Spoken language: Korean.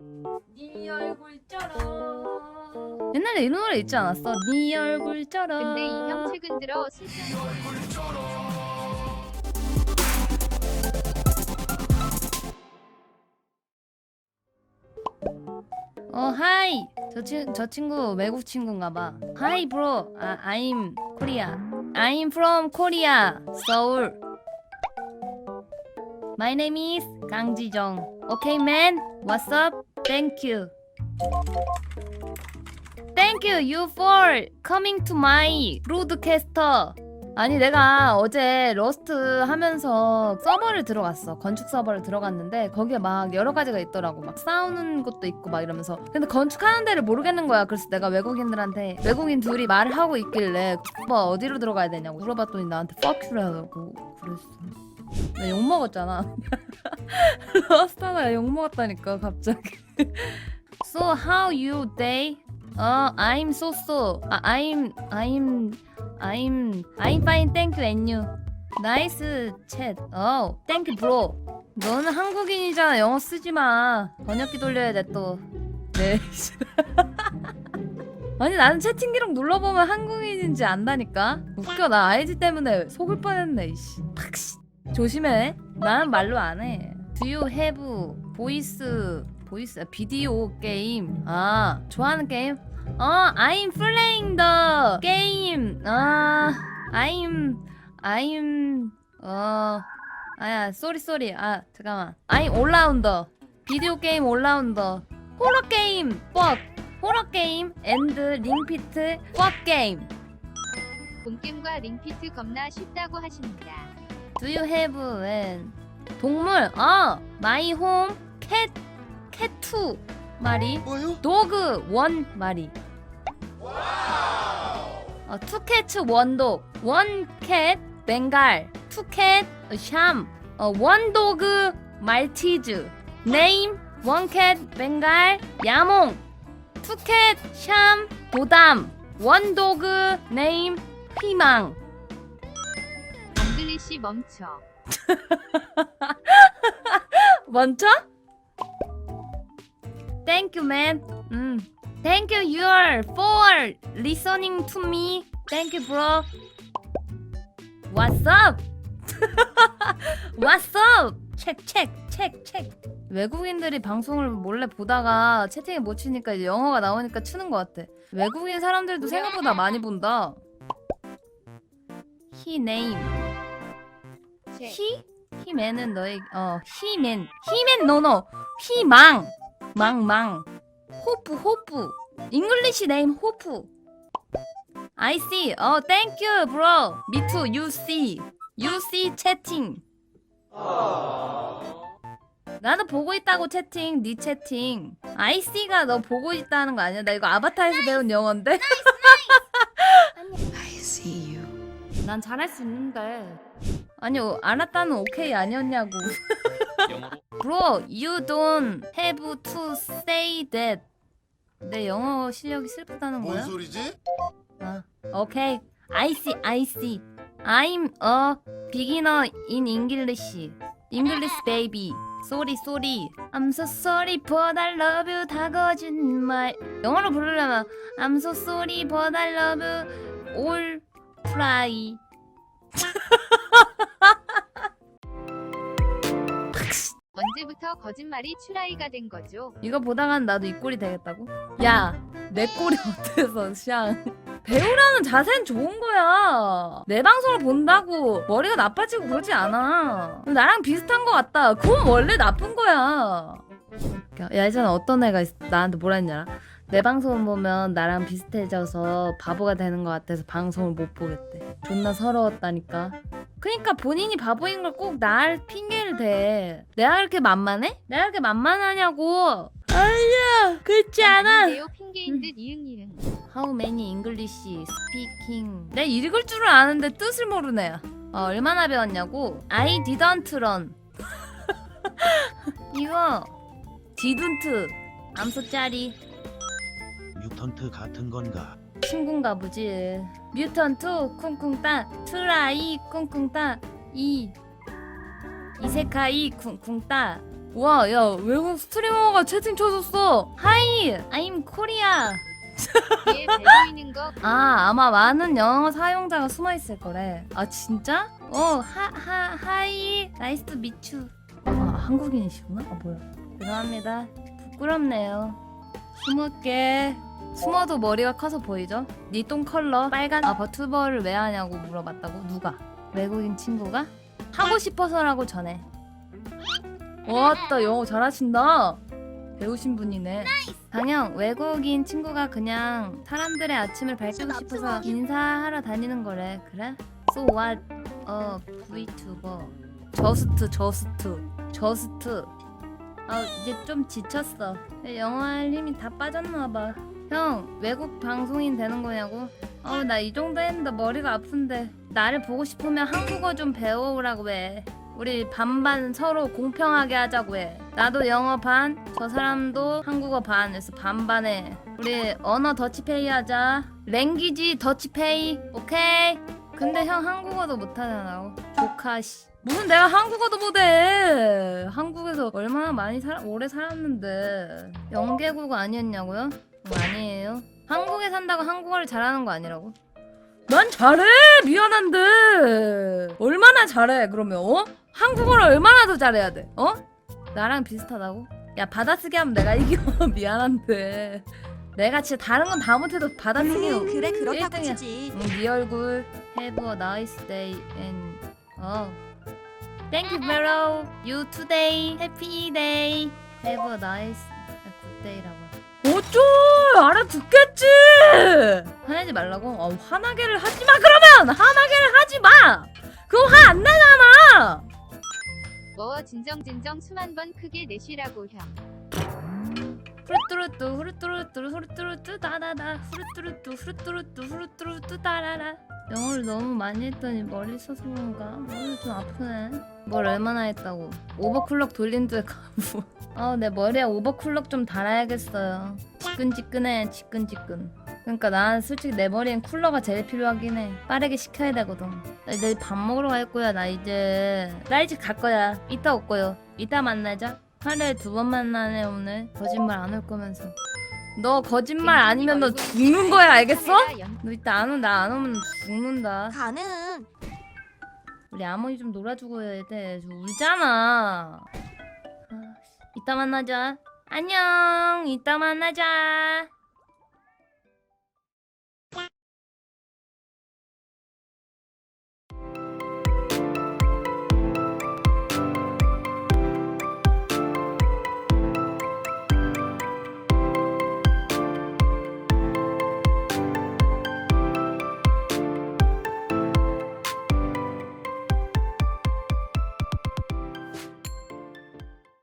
네 얼굴처럼. 옛날에 이 노래 있지 않았어? 네 얼굴처럼. 근데 이형 최근 들어 수시 어 하이. 저, 친, 저 친구 외국 친구인가 봐. 하이 브로. 아, I'm Korea I'm from Korea Seoul My name is 강지정. Okay man. What's up You. You for coming to my broadcaster 아니 내가 어제 러스트 하면서 서버를 들어갔어. 건축 서버를 들어갔는데 거기에 막 여러 가지가 있더라고. 막 싸우는 것도 있고 막 이러면서. 근데 건축하는 데를 모르겠는 거야. 그래서 내가 외국인들한테 외국인 둘이 말을 하고 있길래 뭐 어디로 들어가야 되냐고 물어봤더니 나한테 you라고 그랬어. 나 욕먹었잖아. 러스트 하다가 욕먹었다니까 갑자기 So how you day? 어 I'm so so 아, I'm I'm I'm I'm fine, thank you, and you. 나이스 챗. 어, thank you, bro. 너는 한국인이잖아. 영어 쓰지 마. 번역기 돌려야 돼 또. 네. 아니 나는 채팅 기록 눌러보면 한국인인지 안다니까. 웃겨 나 아이디 때문에 속을 뻔했네. 이씨. 팍씨. 조심해. 나는 말로 안 해. Do you have voice voice 비디오 게임? 아 좋아하는 게임? 어, I'm playing the game. 아, I'm, I'm, 어, 아야, 쏘리 쏘리. 아, 잠깐만. I'm 올라운더. 비디오 게임 올라운더. 호러 게임, fuck. 호러 게임 and 링피트 fuck 게임. 본게임과 링피트 겁나 쉽다고 하십니다. Do you have an 동물? 어, my home cat, two 마리. 뭐요? 도그 원 마리. 어, 투캣츠 원독 원캣 벵갈 투캣 샴 어, 원도그 말티즈 네임 원캣 벵갈 야몽 투캣 샴 도담 원도그 네임 피망 잉글리시 멈춰. 먼저? Thank you, man. 음. Thank you, you are for listening to me. Thank you, bro. What's up? What's up? 체크, 체크, 체크, 체크. 외국인들이 방송을 몰래 보다가 채팅에 못 치니까 이제 영어가 나오니까 치는 것 같아. 외국인 사람들도 생각보다 많이 본다. He name. 제 히? 히맨은 너의 어 히맨 히맨 노노 희망 망망. 호프 호프. 잉글리시 네임 호프. I see. 어 thank you bro. me too you see. You see 채팅 나도 보고 있다고 채팅 네 채팅 I see가 너 보고 있다는 거 아니야? 나 이거 아바타에서 배운 영어인데. I see you. 난 잘할 수 있는데. 아니요 알았다는 오케이 아니었냐고. 영어로 Bro, you don't have to say that. 내 영어 실력이 슬프다는 뭔 거야? 소리지? 아, okay. I see, I see. I'm a beginner in English. English baby. Sorry, sorry. I'm so sorry, but I love you. 다 거짓말. 영어로 부르려면 I'm so sorry, but I love you. All fly. 언제부터 거짓말이 추라이가 된 거죠? 이거 보다간 나도 이 꼴이 되겠다고? 야, 내 꼴이 어때서, 샹. 배우라는 자세는 좋은 거야. 내 방송을 본다고 머리가 나빠지고 그러지 않아. 나랑 비슷한 거 같다. 그건 원래 나쁜 거야. 야, 예전에 어떤 애가 있- 나한테 뭐라 했냐. 내 방송 보면 나랑 비슷해져서 바보가 되는 것 같아서 방송을 못 보겠대. 존나 서러웠다니까. 그니까 본인이 바보인 걸꼭날 핑계를 대. 내가 그렇게 만만해? 내가 그렇게 만만하냐고. 아니야, 그렇지 않아. 아닌데요 핑계인 듯 이응 이응. How many English speaking? 내 읽을 줄은 아는데 뜻을 모르네. 어, 얼마나 배웠냐고? I didn't run. 이거 didn't. 암소 짜리. 뮤턴트 같은 건가? 친구인가 보지. 뮤턴트 쿵쿵따 트라이 쿵쿵따 이 이세카이 쿵쿵따 와, 야, 외국 스트리머가 채팅 쳐줬어. 하이, I'm. 뒤에 거 아, 아마 많은 영어 사용자가 숨어 있을 거래. 아, 진짜? 어, 하, 하, 하이, 나이스 투 미추. 아, 한국인이시구나? 아, 뭐야. 죄송합니다. 부끄럽네요. 숨을게. 숨어도 머리가 커서 보이죠? 니 똥 컬러 빨간 아 버튜버를 왜 하냐고 물어봤다고? 누가? 외국인 친구가? 하고 싶어서라고 전해. 왔다 영어 잘하신다. 배우신 분이네. 당연 외국인 친구가 그냥 사람들의 아침을 밝히고 싶어서 인사하러 다니는 거래. 그래? So what? 어 VTuber. 저스트 저스트 저스트. 아 이제 좀 지쳤어. 영어 할 힘이 다 빠졌나 봐. 형 외국 방송인 되는 거냐고? 어 나 이 정도 했는데 머리가 아픈데 나를 보고 싶으면 한국어 좀 배워오라고 해. 우리 반반 서로 공평하게 하자고 해. 나도 영어 반, 저 사람도 한국어 반. 그래서 반반해. 우리 언어 더치페이 하자. 랭귀지 더치페이. 오케이? 근데 형 한국어도 못하잖아. 조카 씨. 무슨 내가 한국어도 못해. 한국에서 얼마나 많이 살 오래 살았는데 영계국 아니었냐고요? 어, 아니에요. 한국에 산다고 한국어를 잘하는 거 아니라고? 난 잘해 미안한데 얼마나 잘해 그러면 어? 한국어를 얼마나 더 잘해야 돼 어? 나랑 비슷하다고? 야 받아쓰기 하면 내가 이겨 미안한데 내가 진짜 다른 건 다 못해도 받아쓰기 음, 그래 그렇다고 일등이야. 치지. 응, 네 얼굴 Have a nice day and 어 Thank you very you today happy day Have a nice good day라고 어쩔 알아듣겠지. 화내지 말라고? 어, 화나게를 하지 마 그러면! 화나게를 하지 마! 그거 화 안 나잖아! 뭐 진정 진정 수만 번 크게 내쉬라고 형. 후루뚜루뚜 후루뚜루뚜 후루뚜루뚜 다다다. 후루뚜루뚜 후루뚜루뚜 후루뚜루뚜 다라라. 영어를 너무 많이 했더니 머리 써서 그런가? 머리 좀 아프네. 뭘 얼마나 했다고? 오버클럭 돌린 듯 가부 아내 머리에 오버클럭 좀 달아야겠어요 지끈지끈해 지끈지끈 그러니까 난 솔직히 내 머리엔 쿨러가 제일 필요하긴 해 빠르게 식혀야 되거든 나 이제 밥 먹으러 갈 거야 나 이제 나 이제 갈 거야 이따 올 거요 이따 만나자 하루에 두 번 만나네 오늘 거짓말 안할 거면서 너 거짓말 아니면 너 죽는 거야 알겠어? 너 이따 안 오면 나안 오면 죽는다 가는. 우리 아머니 좀 놀아주고 해야 돼. 저 울잖아. 아, 이따 만나자. 안녕. 이따 만나자.